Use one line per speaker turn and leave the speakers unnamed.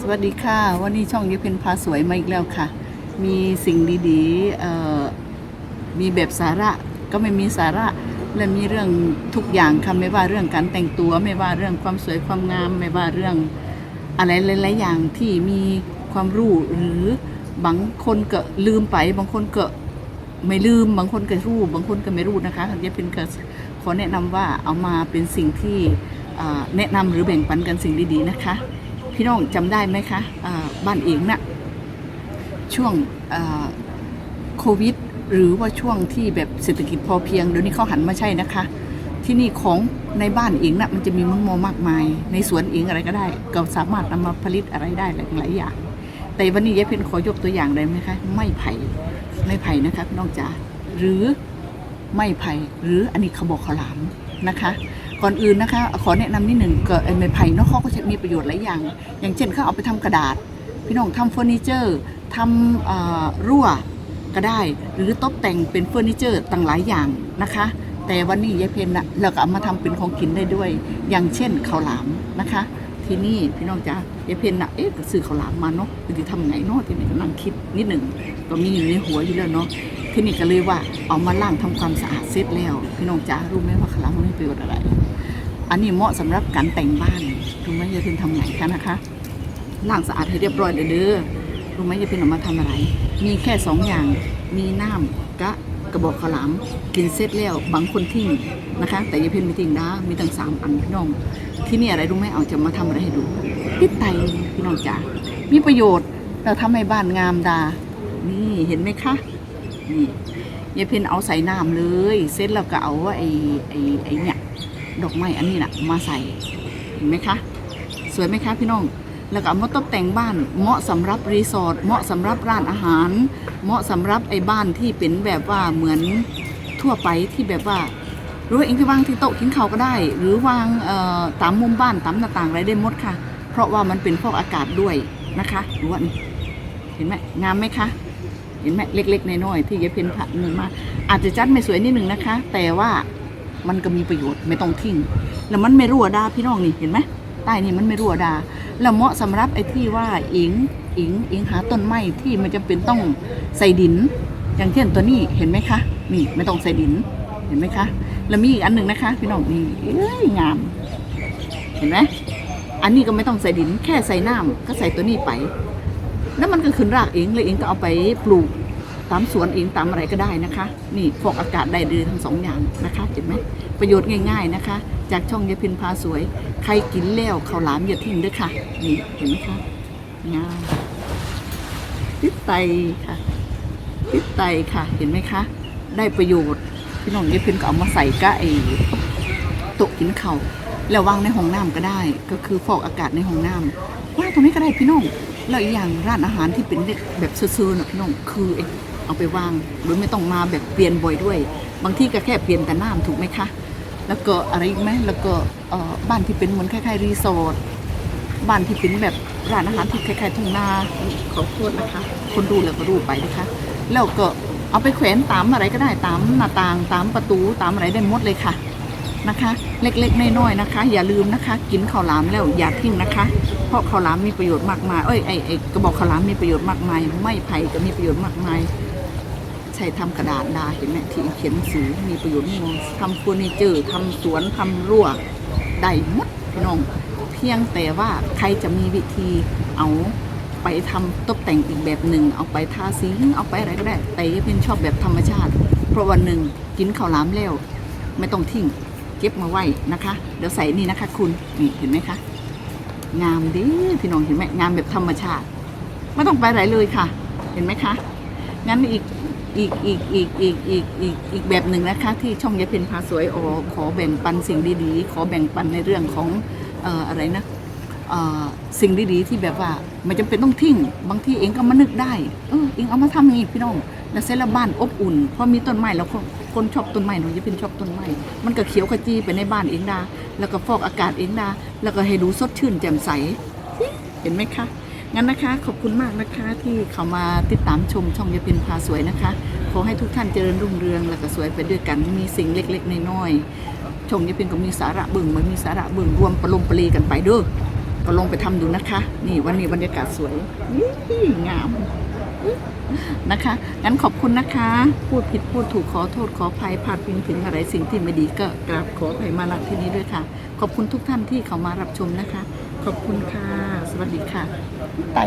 สวัสดีค่ะ วันนี้ช่องยุพินพาสวยมาอีกแล้วค่ะ มีสิ่งดีๆมีแบบสาระก็ไม่มีสาระ และมีเรื่องทุกอย่างค่ะไม่ว่าเรื่องการแต่งตัว ไม่ว่าเรื่องความสวยความงาม ไม่ว่าเรื่องอะไรหลายๆอย่างที่มีความรู้หรือบางคนก็ลืมไป บางคนก็ไม่ลืม บางคนก็รู้ บางคนก็ไม่รู้นะคะยุพินก็ขอแนะนำว่าเอามาเป็นสิ่งที่แนะนำหรือแบ่งปันกันสิ่งดีๆนะคะ พี่น้องจำได้ไหมคะอ่าบ้านเองนะ่ะช่วงโควิด หรือว่าช่วงที่แบบเศรษฐกิจพอเพียง เดี๋ยวนี้เขาหันมาใช่นะคะ ที่นี่ของในบ้านเองนะ่ะมันจะมีมังมอมากมาย ในสวนเองอะไรก็ได้ ก็สามารถนำมาผลิตอะไรได้หลายอย่าง แต่วันนี้ยายเพ็ญขอยกตัวอย่างได้ไหมคะไม่ไผ่ไม่ไผ่นะคะน้องจ๋าหรือไม่ไผ่หรืออันนี้ขบอกขลามนะคะ ก่อนอื่นนะคะ ขอแนะนำนิดหนึ่งก็ไอ้ไม้ไผ่เนาะเขาก็จะมีประโยชน์หลายอย่าง อย่างเช่นเขาเอาไปทำกระดาษ พี่น้องทำเฟอร์นิเจอร์ทำรั่วก็ได้ หรือตกแต่งเป็นเฟอร์นิเจอร์ต่างหลายอย่างนะคะ แต่วันนี้ยายเพนนะเราก็เอามาทำเป็นของกินได้ด้วย อย่างเช่นข้าวหลามนะคะ ที่นี่พี่น้องจ๊ะยายเพนนะเอ๊ะก็ซื้อข้าวหลามมาเนาะจะทำไงเนาะที่นี่ก็นั่งคิดนิดหนึ่งก็มีอยู่ในหัวอยู่แล้วเนาะที่นี่ก็เลยว่าเอามาล้างทำความสะอาดเสร็จแล้ว พี่น้องจ๊ะรู้ไหมว่าข้าวหลามมันมีประโยชน์อะไร อันนี้เหมาะสำหรับการแต่งบ้านรู้ไหมยายเพ็ญทำไงคะนะคะล้างสะอาดให้เรียบร้อยเลยเด้อรู้ไหมยายเพ็ญออกมาทำอะไร มีแค่สองอย่างมีน้ำกะ กระบอกข้าวหลามกินเสร็จแล้วบางคนทิ้งนะคะ แต่ยายเพ็ญไม่ทิ้งนะมีตั้งสามอันพี่น้อง ที่นี่อะไรรู้ไหมเอาจะมาทำอะไรให้ดูติดไตพี่น้องจ๋ามีประโยชน์เราทำให้บ้านงามดา นี่เห็นไหมคะนี่ยายเพ็ญเอาใส่น้ำเลยเสร็จแล้วก็เอาไอ้ไอ้ไอ้เนี่ยดอกไม้อันนี้นะมาใส่เห็นไหมคะ สวยไหมคะพี่น้อง แล้วก็เอามาตกแต่งบ้านเหมาะสำหรับรีสอร์ทเหมาะสำหรับร้านอาหาร เหมาะสำหรับไอ้บ้านที่เป็นแบบว่าเหมือนทั่วไปที่แบบว่าหรือว่าเองจะวางที่โต๊ะกินข้าวก็ได้ หรือวางตามมุมบ้านตามหน้าต่างอะไรได้หมดค่ะ เพราะว่ามันเป็นฟอกอากาศด้วยนะคะดูว่านี่เห็นไหมงามไหมคะเห็นไหมเล็กๆน้อยๆที่ยายเพ็ญผัดมือมา อาจจะจัดไม่สวยนิดหนึ่งนะคะ แต่ว่ามันก็มีประโยชน์ไม่ต้องทิ้ง แล้วมันไม่รั่วดาพี่น้องนี่เห็นไหมใต้นี่มันไม่รั่วดา แล้วเหมาะสำหรับไอ้ที่ว่าอิงอิงอิงหาต้นไม้ที่มันจะเป็นต้องใส่ดิน อย่างเช่นตัวนี้เห็นไหมคะนี่ไม่ต้องใส่ดินเห็นไหมคะ แล้วมีอีกอันหนึ่งนะคะ พี่น้องนี่เอ้ยงาม เห็นไหมอันนี้ก็ไม่ต้องใส่ดินแค่ใส่น้ำก็ใส่ตัวนี้ไป แล้วมันก็ขึ้นรากเองเลยเองก็เอาไปปลูกตามสวนเองตามอะไรก็ได้นะคะ นี่ฟอกอากาศได้ดีทั้งสองอย่างนะคะเห็นไหมประโยชน์ง่าย ๆนะคะ จากช่องยายพินพาสวย ใครกินแล้วข้าหลามอย่าทิ้งด้วยค่ะ นี่เห็นไหมคะงามติดไตค่ะติดไตค่ะ เห็นไหมคะ ได้ประโยชน์ พี่น้องยายพินก็เอามาใส่กะไอโต๊ะกินเข้าแล้ววางในห้องน้ำก็ได้ ก็คือฟอกอากาศในห้องน้ำว่างตรงนี้ก็ได้พี่น้องแล้วอีกอย่างร้านอาหารที่เป็นแบบซื่อๆนะพี่น้องคือเองเอาไปวางโดยไม่ต้องมาแบบเปลี่ยนบ่อยด้วย บางที่ก็แค่เปลี่ยนแต่น้ำถูกไหมคะ แล้วก็อะไรอีกไหมแล้วก็เอ่อบ้านที่เป็นเหมือนคล้ายๆรีสอร์ทบ้านที่เป็นแบบร้านอาหารที่คล้ายๆทุ่งนาขอโทษนะคะ คนดูแล้วก็ดูไปนะคะ แล้วก็เอาไปแขวนตามอะไรก็ได้ตามหน้าต่างตามประตูตามอะไรได้หมดเลยค่ะนะคะ เล็กๆน้อยๆนะคะ อย่าลืมนะคะ กินข้าวหลามแล้วอย่าทิ้งนะคะ เพราะข้าวหลามมีประโยชน์มากมายเอ้ยไอไอกระบอกข้าวหลามมีประโยชน์มากมาย ไม่ไผ่ก็มีประโยชน์มากมาย ใช้ทำกระดาษดาเห็นไหมที่เขียนสือมีประโยชน์มากทำเฟอร์นิเจอร์ทำสวนทำรั้วได้หมดพี่น้อง เพียงแต่ว่าใครจะมีวิธีเอาไปทำตกแต่งอีกแบบหนึ่ง เอาไปทาสีเอาไปอะไรก็ได้ แต่เป็นชอบแบบธรรมชาติ เพราะวันหนึ่งกินข้าวหลามแล้ว ไม่ต้องทิ้งเก็บมาไว้นะคะ เดี๋ยวใส่นี่นะคะ คุณนี่เห็นไหมคะงามดิพี่น้องเห็นไหมงามแบบธรรมชาติ ไม่ต้องไปไหนเลยค่ะ เห็นไหมคะงั้นอีก อีกอีกอีกอีกอีกอีกอีกแบบหนึ่งนะคะ ที่ช่องยายเพนพาสวยออขอแบ่งปันสิ่งดีๆ ขอแบ่งปันในเรื่องของเอ่ออะไรนะเอ่อสิ่งดีๆที่แบบว่าไม่จำเป็นต้องทิ้ง บางทีเองก็มานึกได้เออเองเอามาทำอย่างนี้พี่น้องแล้วเสร็จแล้วบ้านอบอุ่นเพราะมีต้นไม้แล้วคนคนชอบต้นไม้หนูยายเพนชอบต้นไม้มันก็เขียวขจีไปในบ้านเองดาแล้วก็ฟอกอากาศเองดาแล้วก็ให้ดูสดชื่นแจ่มใสเห็นไหมคะ งั้นนะคะ ขอบคุณมากนะคะที่เขามาติดตามชมช่องยาพินพาสวยนะคะ ขอให้ทุกท่านเจริญรุ่งเรืองแล้วก็สวยไปด้วยกันมีสิ่งเล็กๆน้อยๆช่องยาพินก็มีสาระเบิ่งมันมีสาระเบิ่งรวมประลมปรีกันไปด้อก็ลงไปทำดูนะคะ นี่วันนี้บรรยากาศสวยนี่งามนะคะงั้นขอบคุณนะคะ พูดผิดพูดถูกขอโทษขออภัยพลาดพิงถึงอะไรสิ่งที่ไม่ดีก็กราบขออภัยมาณที่นี้ด้วยค่ะ ขอบคุณทุกท่านที่เขามารับชมนะคะ ขอบคุณค่ะ สวัสดีค่ะไต